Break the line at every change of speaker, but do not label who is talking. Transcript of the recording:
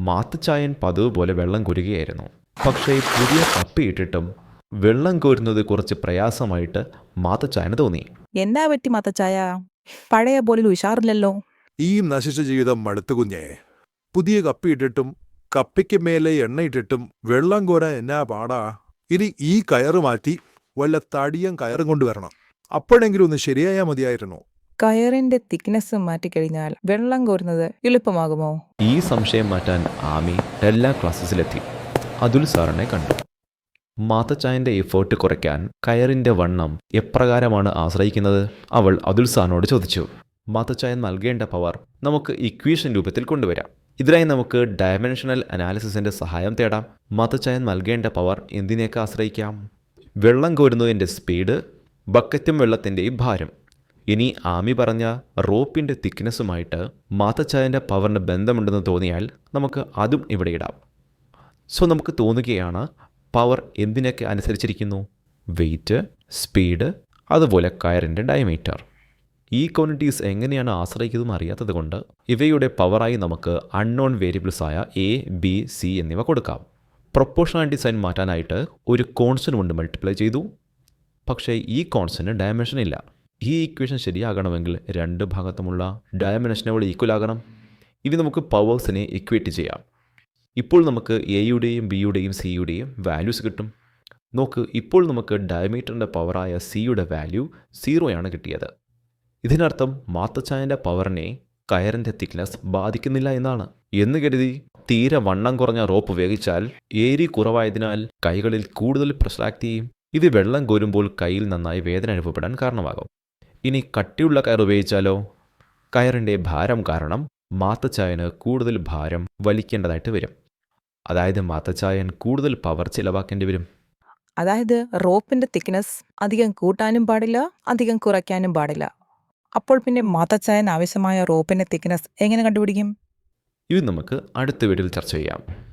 മാത്തച്ചായൻ പതിവ് പോലെ വെള്ളം കോരുകയായിരുന്നു. പക്ഷേ പുതിയ കപ്പിയിട്ടിട്ടും വെള്ളം കോരുന്നത് കുറച്ച് പ്രയാസമായിട്ട് മാത്തച്ചായന് തോന്നി.
എന്താ പറ്റി മാത്തച്ചായ? പഴയ പോലെ ഉഷാറില്ലല്ലോ.
ഈ നശിച്ച ജീവിതം മടുത്തു കുഞ്ഞേ. പുതിയ കപ്പിയിട്ടിട്ടും കപ്പിക്ക് മേലെ എണ്ണയിട്ടിട്ടും വെള്ളം കോരാൻ എന്നാ പാടാ? ഇനി ഈ കയറ് മാറ്റി വല്ല തടിയം കയറും കൊണ്ടുവരണം അപ്പോഴെങ്കിലും ഒന്ന് ശരിയായാ മതിയായിരുന്നു.
കയറിന്റെ തിക്നെസ് മാറ്റിക്കഴിഞ്ഞാൽ വെള്ളം കോരുന്നത് എളുപ്പമാകുമോ?
ഈ സംശയം മാറ്റാൻ ആമി എല്ലാ ക്ലാസ്സിലെത്തി അതുൽ സാറിനെ കണ്ടു. മാത്തച്ചായന്റെ എഫേർട്ട് കുറയ്ക്കാൻ കയറിന്റെ വണ്ണം എപ്രകാരമാണ് ആശ്രയിക്കുന്നത്? അവൾ അതുൽ സാറിനോട് ചോദിച്ചു. മാത്തച്ചായൻ നൽകേണ്ട പവർ നമുക്ക് ഇക്വേഷൻ രൂപത്തിൽ കൊണ്ടുവരാം. ഇതിനായി നമുക്ക് ഡയമെൻഷണൽ അനാലിസിസിന്റെ സഹായം തേടാം. മാത്തച്ചായൻ നൽകേണ്ട പവർ എന്തിനേക്ക് ആശ്രയിക്കാം? വെള്ളം കോരുന്നതിന്റെ സ്പീഡ് ബക്കറ്റും വെള്ളത്തിന്റെയും ഭാരം. ഇനി ആമി പറഞ്ഞ റോപ്പിന്റെ തിക്നെസ്സുമായിട്ട് മാത്തച്ചായന്റെ പവറിന് ബന്ധമുണ്ടെന്ന് തോന്നിയാൽ നമുക്ക് അതും ഇവിടെ ഇടാം. സോ നമുക്ക് തോന്നുകയാണ് പവർ എന്തിനൊക്കെ അനുസരിച്ചിരിക്കുന്നു? വെയിറ്റ് സ്പീഡ് അതുപോലെ കയറിന്റെ ഡയമീറ്റർ. ഈ ക്വാണ്ടിറ്റീസ് എങ്ങനെയാണ് ആശ്രയിക്കുന്നതും അറിയാത്തത് കൊണ്ട് ഇവയുടെ പവറായി നമുക്ക് അൺനോൺ വേരിയബിൾസ് ആയ എ ബി സി എന്നിവ കൊടുക്കാം. പ്രൊപ്പോഷണാലിറ്റി സൈൻ മാറ്റാനായിട്ട് ഒരു കോൺസ്റ്റന്റ് കൊണ്ട് മൾട്ടിപ്ലൈ ചെയ്തു. പക്ഷേ ഈ കോൺസ്റ്റന്റ് ഡയമെൻഷൻ ഇല്ല. ഈ ഇക്വേഷൻ ശരിയാകണമെങ്കിൽ രണ്ട് ഭാഗത്തുമുള്ള ഡയമെൻഷനുകൾ ഈക്വൽ ആകണം. ഇനി നമുക്ക് പവേഴ്സിനെ ഇക്വേറ്റ് ചെയ്യാം. ഇപ്പോൾ നമുക്ക് എയുടെയും ബിയുടെയും സിയുടെയും വാല്യൂസ് കിട്ടും. നോക്ക് ഇപ്പോൾ നമുക്ക് ഡയമീറ്ററിന്റെ പവറായ സിയുടെ വാല്യൂ സീറോയാണ് കിട്ടിയത്. ഇതിനർത്ഥം മാത്തച്ചായന്റെ പവറിനെ കയറിന്റെ തിക്നെസ് ബാധിക്കുന്നില്ല എന്നാണ്. എന്ന് കരുതി തീരെ വണ്ണം കുറഞ്ഞ റോപ്പ് ഉപയോഗിച്ചാൽ ഏരി കുറവായതിനാൽ കൈകളിൽ കൂടുതൽ പ്രസാക്ട് ചെയ്യും. ഇത് വെള്ളം കോരുമ്പോൾ കയ്യിൽ നന്നായി വേദന അനുഭവപ്പെടാൻ കാരണമാകും. ഇനി കട്ടിയുള്ള കയർ ഉപയോഗിച്ചാലോ? കയറിന്റെ ഭാരം കാരണം മാത്തച്ചായന് കൂടുതൽ ഭാരം വലിക്കേണ്ടതായിട്ട് വരും. അതായത് മാത്തച്ചായൻ കൂടുതൽ പവർ ചിലവാക്കേണ്ടി വരും.
അതായത് റോപ്പിന്റെ തിക്നെസ് അധികം കൂട്ടാനും പാടില്ല അധികം കുറയ്ക്കാനും പാടില്ല. അപ്പോൾ പിന്നെ മാത്തച്ചായൻ ആവശ്യമായ റോപ്പിന്റെ തിക്നെസ് എങ്ങനെ കണ്ടുപിടിക്കും?
ഇത് നമുക്ക് അടുത്ത വീഡിയോയിൽ ചർച്ച ചെയ്യാം.